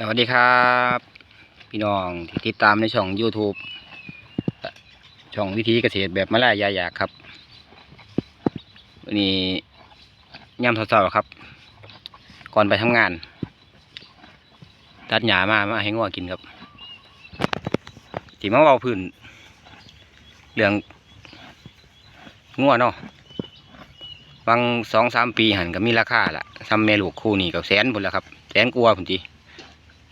สวัสดีครับ พี่น้องที่ติดตามในช่อง YouTube ช่องวิธีเกษตรแบบมะลายาอยากครับ วันนี้ย่ำเช้าๆครับ ก่อนไปทำงาน ตัดหญ้ามามาให้งัวกินครับทีมาเบาพื้นเรื่องงัวเนาะบางสองสามปีหันก็มีราคาละทำแม่ลูกคู่นี่กับแสนพุ่นละครับ แสนกลัวพุ่นที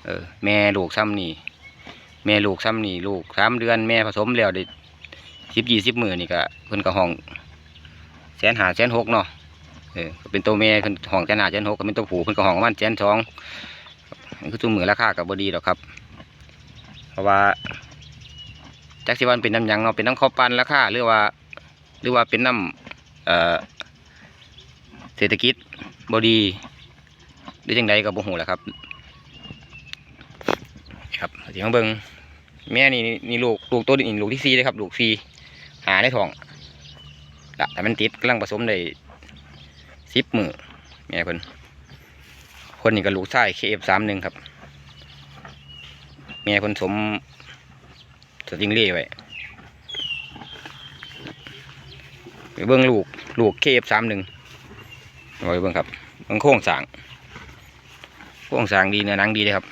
เออ แม่ลูกซ้ำนี่ แม่ลูกซ้ำนี่ลูกสามเดือนแม่ผสมแล้วได้สิบยี่สิบมือนี่ก็เพิ่นก็ห้องแสนหาแสนหกเนาะเออเป็นตัวแม่เพิ่นห้องแสนหาแสนหกก็เป็นตัวผู้เพิ่นก็ห้องมันแสนสองนี่คือตัวมือราคากับบดีหรอกครับ เพราะว่าจักสิวันเป็นน้ำยังเนาะเป็นน้ำข้าวปั้นราคาหรือว่า หรือว่าเป็นน้ำเอ่อเศรษฐกิจบดีหรือจังใดก็บ่ฮู้แหละครับ ครับที่ข้างเบิงแม่นี่นี่ลูกลูกตัวนี้ลูกที่สี่เลยครับ ลูกสี่หาในท้องละแต่มันติดกำลังผสมได้สิบมือแม่เพิ่นคนนี้ก็ลูกชายเคเอฟสามหนึ่งครับ แม่เพิ่นสมสติงเล่ไว้ไปเบิ้งลูกลูกเคเอฟสามหนึ่งไว้เบิ้งครับเบิ้งโค้งสางโค้งสางดีเนื้อหนังดีเลยครับ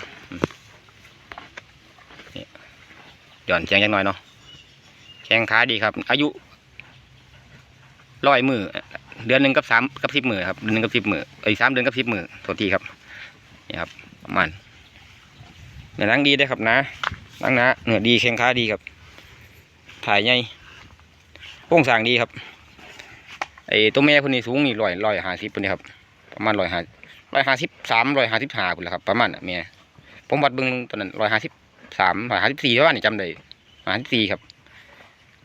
หย่อนแข็งจังหน่อยเนาะแข็งขาดีครับ อายุร้อยมือเดือนหนึ่งกับสามกับสิบมือครับเดือนหนึ่งกับสิบมือไอ้สามเดือนกับสิบมือโทษทีครับนี่ครับประมาณเนื้อนังดีได้ครับนะนังนะเนื้อดีแข็งขาดีครับ ถ่ายใหญ่โค้งสางดีครับไอ้ตัวแม่คนนี้สูงนี่ร้อยร้อยห้าสิบคนนี้ครับ ประมาณร้อยห้าร้อยห้าสิบสามร้อยห้าสิบห้าคนละครับ ประมาณน่ะแม่ผมวัดเบิ่งตอนนั้นร้อยห้าสิบ สามหาสิบสี่เท่าไหร่จำได้หาสิบสี่ครับ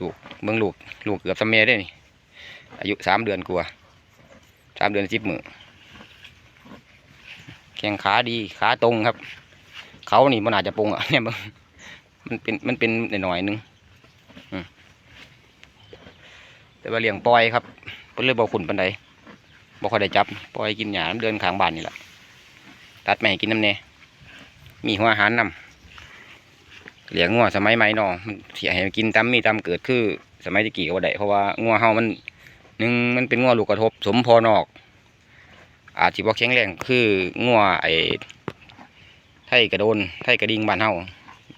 ลูกเบิ่งลูกลูกเกือบสมเมได้นี่อายุสามเดือนกว่าสามเดือนสิบมือแข้งขาดีขาตรงครับ เขานี่มันอาจจะปรงอะเนี่ยมันมันเป็นมันเป็นหน่อยหนึงแต่ว่าเลี้ยงปล่อยครับเพิ่นเลยบ่ขุนปันใดบ่ค่อยได้จับปล่อยกินหญ้าเดินขางบ้านนี่แหละตัดไม่กินน้ำแน่มีหัวอาหารนำ เลี้ยงงัวสมัยใหม่เนาะมันเสียให้มันกินตามมีตามเกิดคือสมัยตะกี้ก็บ่ได้เพราะว่างัวเฮามันหนึ่งมันเป็นงัวลูกกระทบ สมพอนอก อาจสิบ่แข็งแรงคืองัวไอ้ไทยกระโดนไทยกระดิ่งบ้านเฮา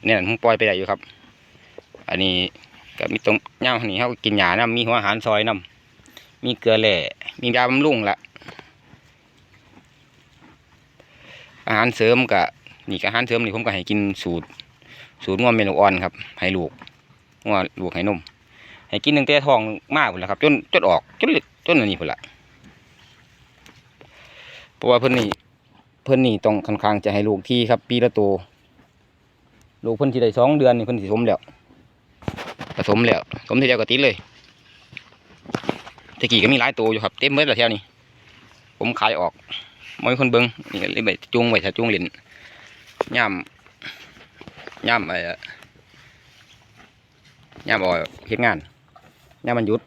เนี่ยผมปล่อยไปได้อยู่ครับ อันนี้ก็มีตรงย่างนี่เฮากินหญ้านํมีหัวอาหารซอยนํมีเกลือแร่มียาบำรุงละอาหารเสริมก็นี่ก็อาหารเสริมนี่ผมก็ให้กินสูตร สูตรงวเมนูอ่อนครับให้ลูกงวลูกให้นมให้กินตั้งแต่ทองมากพุ่นแหละครับ จนจนออกจนเล็กจนอันนี้พุ่นละเพราะว่าเพิ่นนี่เพิ่นนี่ต้องค่อนข้างจะให้ลูกที่ครับ ปีละโตวลูกเพิ่นที่ได้สองเดือนนี่เพิ่นสิสมแล้วผสมแล้วสมทีเดียวก็ติดเลยตะกี้ก็มีหลายตัวอยู่ครับเต็มเบิดและแถวนี้ผมขายออกไม่มีคนเบิ่งนี่เลยไปจูงไว้ถ้าจูงเล่นย่าม ย่ำไอ้ย่ำอ่อยเฮ็ดงานย่ำมันยุด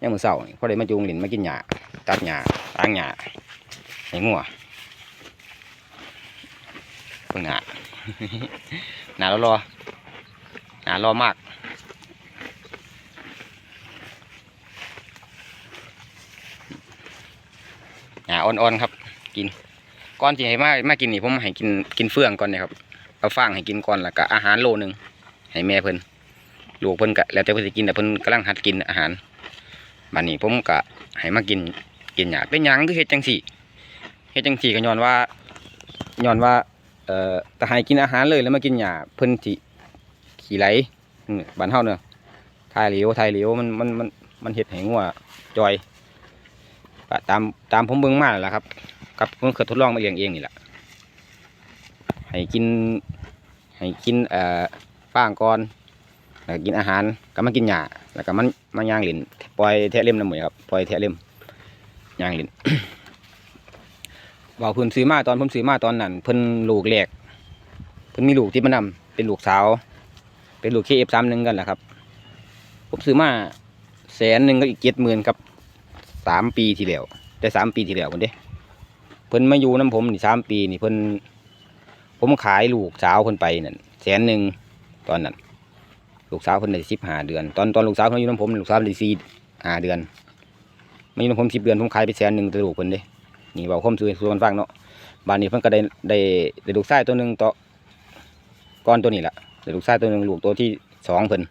ย่ำมือเสาร์นี่พอได้มาจูงหลินมากินหญ้าตัดหญ้าล้างหญ้าให้งัวเพิ่งหนาหนาแล้วรอหนารอมากหญ้าอ่อนๆครับ กินก่อนที่ให้มามากินนี่ผมให้กินกินเฟืองก่อนเนี่ยครับ เอาฟางให้กินก่อนแล้วก็อาหารโลหนึงให้แม่เพิ่นลูกเพิ่นก็แล้วแต่เพิ่นสิกินแต่เพิ่นกำลังหัดกินอาหารบัดนี้ผมก็ให้มากินกินหญ้าเป็นหยังคือเฮ็ดจังซี่เฮ็ดจังซี่ก็ย้อนว่าย้อนว่าเอ่อถ้าให้กินอาหารเลยแล้วมากินหญ้าเพิ่นสิขี้ไหลบ้านเฮาเนาะทายเหลวทายเหลวมันมันมันมันเฮ็ดให้งัวจอยตามตามผมเบิ่งมานั่นล่ะครับกับผมเคยทดลองมาเลี้ยงเองนี่แหละ ให้กินให้กินเอ่อฟางก่อนแล้วกินอาหารก็มากินหญ้าแล้วก็มันมันย่างหลินปล่อยแทะเล่มน้ำหมือครับปล่อยแทะเล่มย่างหลินบอกเพิ่นซื้อมาตอนผมซื้อมาตอนนั้นเพิ่นลูกแรกเพิ่นมีลูกที่มันนำเป็นลูกสาว เป็นลูกเคเอฟสามหนึ่งกันแหละครับ ผมซื้อมาแสนหนึ่งก็อีกเจ็ดหมื่นครับสามปีที่แล้วแต่สามปีที่แล้วคนเด้เพิ่นมาอยู่น้ำผมนี่สามปีนี่เพิ่น ผมขายลูกสาวคนไปนั่นแสนหนึ่งตอนนั้นลูกสาวคนได้สิบห้าเดือน ตอนตอนลูกสาวเขาอยู่น้ำผมลูกสาวได้สี่ห้าเดือนไม่อยู่น้ำผมสิบเดือนผมขายไปแสนหนึ่งตัวลูกคนเด้นี่เบาคมซื้อซื้อคนฟังเนาะบ้านนี้เพิ่นก็ได้ได้ได้ลูกชายตัวหนึ่งต่อก้อนตัวนี้แหละได้ลูกชายตัวหนึ่งลูกตัวที่สองเพิ่น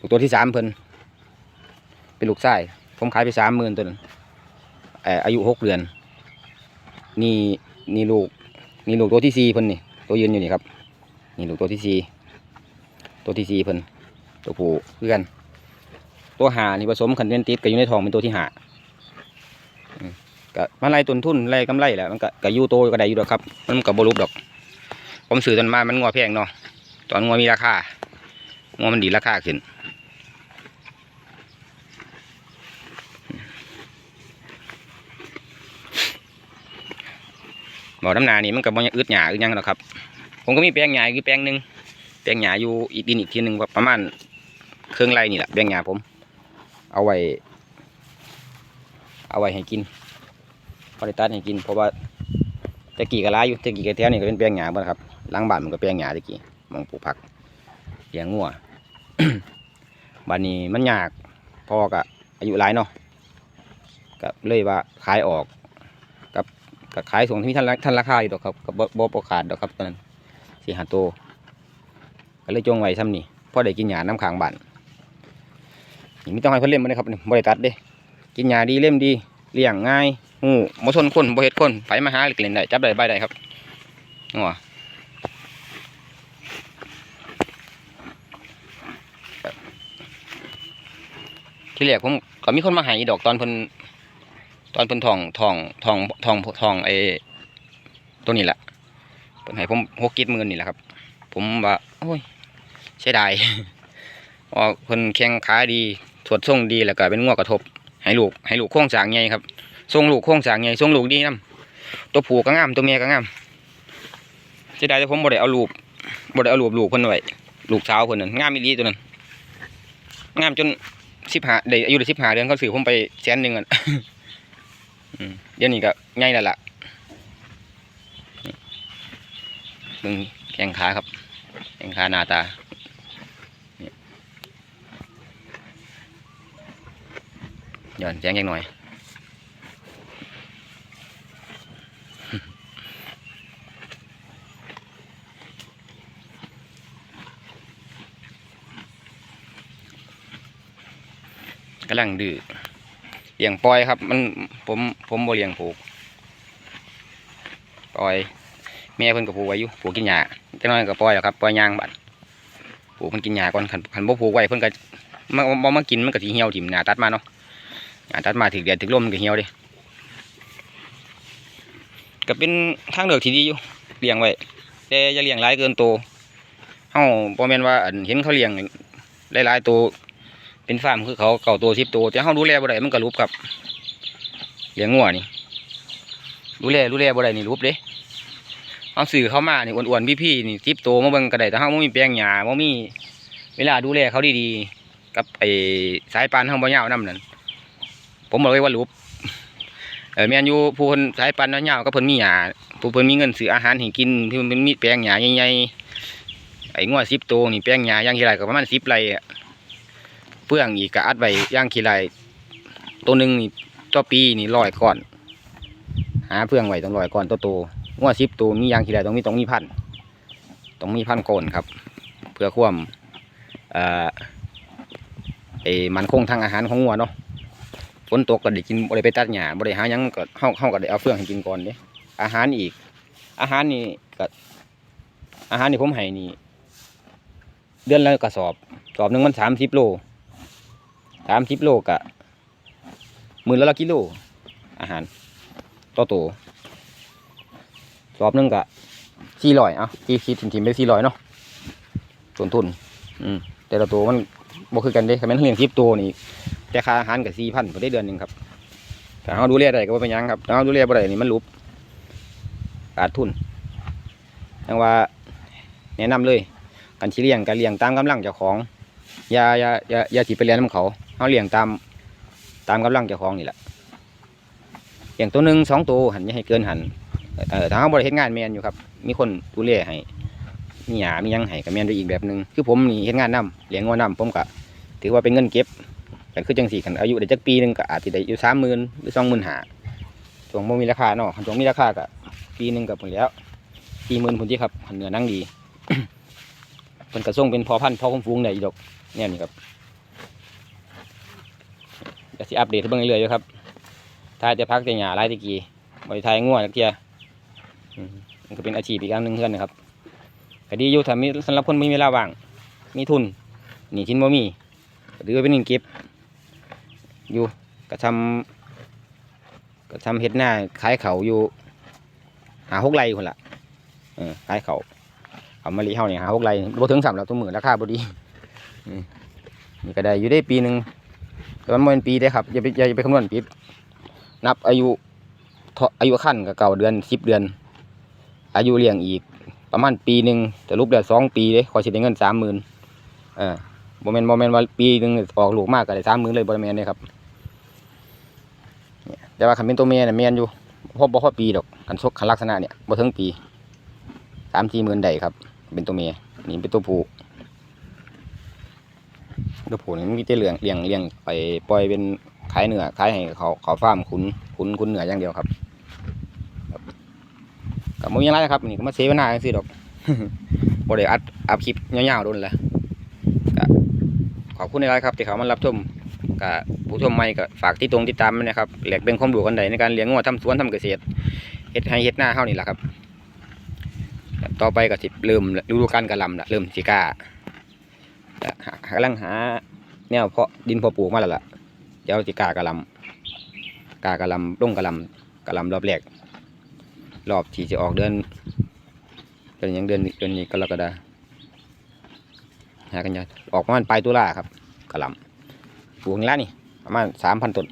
ลูกตัวที่สามเพิ่นเป็นลูกชายผมขายไปสามหมื่นตัวนั้นเอ่ออายุหกเดือน นี่นี่ลูก นี่ลูกตัวที่สี่เพิ่นนี่ตัวยืนอยู่นี่ครับ นี่ลูกตัวที่สี่ตัวที่สี่เพิ่นตัวผู้เพื่อน ตัวหานี่ผสมคันเป็นติดก็อยู่ในทองเป็นตัวที่หาอืมก็มาไล่ต้นทุนไล่กำไรแหละมันก็ก็ยู่โตก็ได้อยู่ดอกครับ มันก็บ่รูปดอก ผมซื้อตอนมามันงัวแพงเนาะตอนงัวมีราคางัวมันดีราคาขึ้น บ่อน้ำนานี่มันก็บ่ยังอึดหยาอึดยังหรอกครับ ผมก็มีแปลงหญ้าอยู่แปลงหนึ่งแปลงหญ้าอยู่อีกดินอีกทีหนึ่งประมาณเครื่องไรนี่แหละแปลงหญ้าผม เอาไว้ เอาไว้ให้กินพอได้ตัดให้กินเพราะว่าตะกี้ก็ร้ายอยู่ตะกี้ก็แถวนี่ก็เป็นแปลงหญ้าบ่ครับหลังบ้านมันก็แปลงหญ้าตะกี้มองปลูกผักเลี้ยงงัวบ้านนี้มันยากพ่อก็อายุหลายเนาะก็เลยว่าขายออก ก็ขายส่งที่ท่านท่านราคาอยู่ดอกครับก็บ่บ่บ่ขาดดอกครับตอนนั้นสี่ห้าตัวก็เลยจงไว้ซ้ำนี่พอได้กินหญ้าน้ำขางบ้านนี่ไม่ต้องให้เพิ่นเล่มมาเลยครับนี่บ่ได้ตัดเด้กินหญ้าดีเล่มดีเลี้ยงง่ายหูบ่ชนคนบ่เฮ็ดคนไผมาหาเล่นได้จับได้ใบได้ครับงัวที่แรกผมก็มีคนมาให้ดอกตอนเพิ่น ตอนเพิ่นทองทองทองทองทองไอ้ตัวนี้แหละเพิ่นให้ผมหกกิดมื่นนี่แหละครับ ผมว่าโอ้ยเสียดายเพราะเพิ่นแข้งขาดีถวดทรงดีแล้วก็เป็นงวกระทบ ให้ลูกให้ลูกโค้งสางใหญ่ครับทรงลูกโค้งสางใหญ่ทรงลูกดีนํตัวผู้ก็งามตัวเมียก็งามเสียดายแต่ผมบ่ได้เอาลูกบ่ได้เอาลูกลูกเพิ่นไว้ลูกสาวเพิ่นนั่นงามอีหลีตัวนั้นงามจนสิบหาได้อายุได้สิบหาเดือนเขาซื้อผมไปแสนหนึ่งอะ เดี๋ยวนี้ก็ง่ายแล้วล่ะมึงแข้งขาครับแข้งขาหน้าตายหย่อนแจ้งยังหน่อยกำลังดื้อ เลี้ยงปล่อยครับ มันผมผมบ่เลี้ยงผูกปล่อย แม่เพิ่นก็ผูกไว้อยู่ผูกกินหญ้าจังน้อยก็ปล่อยแล้วครับปล่อยยางบัดผูกมันกินหญ้าก่อนคันคันบ่ผูกไว้เพิ่นก็มาบ่มากินมันก็สิเหี่ยวถิ่มหญ้าตัดมาเนาะหญ้าตัดมาถึกแดดถึกลมมันก็เหี่ยวเด้ก็เป็นทางเลือกที่ดีอยู่เลี้ยงไว้แต่อย่าเลี้ยงหลายเกินโตเฮาบ่แม่นว่าเห็นเขาเลี้ยงหลายๆตัว เป็นฟาร์มคือเขาเก่าตัว10ตัวแต่เฮาดูแลบ่ได้มันก็รูปครับเลี้ยงงัวนี่ดูแลดูแลบ่ได้นี่รูปเด้เอาสื่อเข้ามานี่อ้วนๆพี่ๆนี่ทิปโตมาเบิ่งกระไดแต่เฮาบ่มีแปลงหญ้าบ่มีเวลาดูแลเขาดีๆกับไอ้สายปานเฮาบ่ยาวนํนั่นผมบอกเลยว่ารูปเออแมนยูผู้เพิ่นสายปานยาวก็เพิ่นมีหญ้าผู้เพิ่นมีเงินซื้ออาหารให้กินเพิ่นมีแปลงหญ้าใหญ่ๆไอ้งัว10ตัวนี่แปลงหญ้าอย่างกี่ไรก็ประมาณ10ไรอะ เปลืองอีกก็อัดไว้ย่างกี่ไรตัวหนึ่งนี่ต่อปีนี่100ก้อน หาเพื่องไว้ต้อง100ก้อนตัวโตงวดสิบตัวมีอยางทีไรต้องมีต้องมีพันต้องมีพันโกนครับ เพื่อควมเอ่อเออมันคงทางอาหารของงัวเนาะฝนตกก็ได้กินบ่ได้ไปตัดหญ้าบ่ได้หายังก็เฮาเฮาก็ได้เอาเฟืองให้กินก่อนเด้อาหารอีก อาหารนี่ก็อาหารนี่ผมให้นี่ เดือนละกระสอบ สอบหนึ่งมันสามสิบโล สามสิบโลกะหมื่นละละกิโล อาหารต่อตัวรอบนึงก็สี่ร้อยอะที่คิดถิ่มๆไปสี่ร้อยเนาะต้นทุน อืม แต่ละตัวมันบ่คือกันเด้คันแม่นเลี้ยงสิบตัวนี่แต่ค่าอาหารก็สี่พันพอได้เดือนหนึ่งครับถ้าเราดูแลได้ก็บ่เป็นหยังครับถ้าเราดูแลบ่ได้นี่มันลุบขาดทุนยังว่าแนะนำเลยการสิเลี้ยงการเลี้ยงตามกำลังเจ้าของ อย่าอย่าอย่าอย่าสิไปเลี้ยงนํเขา เฮาเลี้ยงตามตามกำลังเจ้าของนี่แหละเลี้ยงตัวหนึ่งสองตัวหันย่าให้เกินหันเออถ้าเขาบริเฮ็ดงานแมนอยู่ครับ มีคนดูแลให้มีหยามียังให้กับแมนไปอีกแบบหนึ่งคือผมนี่เฮ็ดงานนํเลี้ยงงัวนํผมก็ถือว่าเป็นเงินเก็บกันคือจังสี่กันอายุได้จักปีหนึ่งก็อาจสิได้อยู่30,000หรือ25,000ช่วงบ่มีราคาเนาะช่วงมีราคาก็ปีหนึ่งก็พุ่นแล้ว40,000พุ่นที่ครับคันเนื้อนั่งดีเพิ่นก็ส่งเป็นพอพันธุ์พอคุ้มฟูงได้อีกดอกแนวนี้ครับ ก็สิอัปเดตให้เบิ่งเรื่อยๆอยู่ครับถ้าจะพักแต่หญ้าหลายตะกี้บ่ไทายงัวจักเทียอืมมันก็เป็นอาชีพอีกอันหนึ่งเพื่อนนะครับก็ดีอยู่ถ้ามีสำหรับคนมีเวลาว่าง มีทุนหนี่ชิ้นบ่มีก็ถือเป็นเงินเก็บอยู่ก็ทำก็ทำเฮ็ดหน้าขายเขาอยู่ หาหกไร่คนละเออขายเขาเอามาลีเฮาเนี่ยหาหกไร่บ่ถึงสามแล้วทุกมื้อราคาบ่ดีนี่ก็ได้อยู่ได้ปีหนึ่ง แต่มันบ่เป็นปีได้ครับอย่าไปอย่าไปคำนวณผิดนับอายุอายุขั้นกับเก่าเดือนสิบเดือน อายุเลี้ยงอีก ประมาณปีหนึ่งแต่รูปเดือนสองปีเลยขอสิได้เงินสามหมื่นเออโมเมนต์โมเมนต์ว่าปีหนึ่งออกลูกมากก็ได้สามหมื่นเลยบริเมนเลยครับเนี่ยแต่ว่าคันเป็นตัวเมียเนี่ยเมียนอยู่พอบ่พอปีดอกคันชกคันลักษณะเนี่ยบ่ถึงปีสามสี่หมื่นได้ครับ เป็นตัวเมียนี่เป็นตัวผู้ ตัวผู้นี่มันมีแต่เหลี้ยงเลี้ยงเลี้ยงไปปล่อยเป็นขายเนื้อขายให้เขาเขาฟาร์มขุนขุนขุนเนื้ออย่างเดียวครับกับมึงยังไรครับนี่ก็มาเซฟหน้าจังซี่ดอกบ่ได้อัดอัพคลิปยาวๆโดนและก็ขอบคุณในไลน์ครับที่เขามารับชมก็ผู้ชมใหม่ก็ฝากที่ตรงติดตามนะครับแหลกเป็นความรู้กันใดในการเลี้ยงงัวทำสวนทำเกษตรเฮ็ดให้เฮ็ดหน้าเฮานี่แหละครับ ต่อไปก็สิเริ่มฤดูกาลกระลำละเริ่มสิก้า ก็หากำลังหาแนวเพาะดินพาะปลูกมาแล้วล่ะ เดี๋ยวสิกากระลำกากระลำลงกระลำกระลำรอบแรก รอบที่จะออกเดือนเดือนยังเดือนเดือนนี้กรกฎาหากันยาออกประมาณปลายตุลาครับกระลำปลูกนี่ละนี่ประมาณสามพันต้น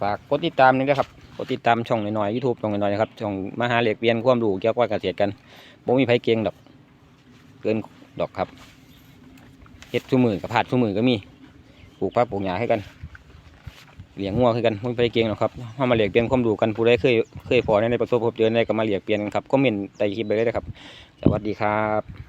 ฝากกดติดตามนี่ด้วยครับกดติดตามช่องน่อยๆยูทูบช่องน่อยๆนะครับช่องมหาเหล็กเวียนความรู้เกี่ยวกับเกษตรกันบ่มีไผเก่งดอก เกินดอกครับเฮ็ดชั่วมือกับผาดชั่วมือก็มีปลูกผักปลูกหญ้าให้กันเหลียงงัวคือกันไม่ไปเก่งหรอกครับเฮามาเหลียกเปลี่ยนความดูกันผู้ใดเคยเคยพอในประสบพบเจอในก็มาเหลียกเปลี่ยนกันครับก็เมนต์ใต้คลิปไปเลยนะครับ สวัสดีครับ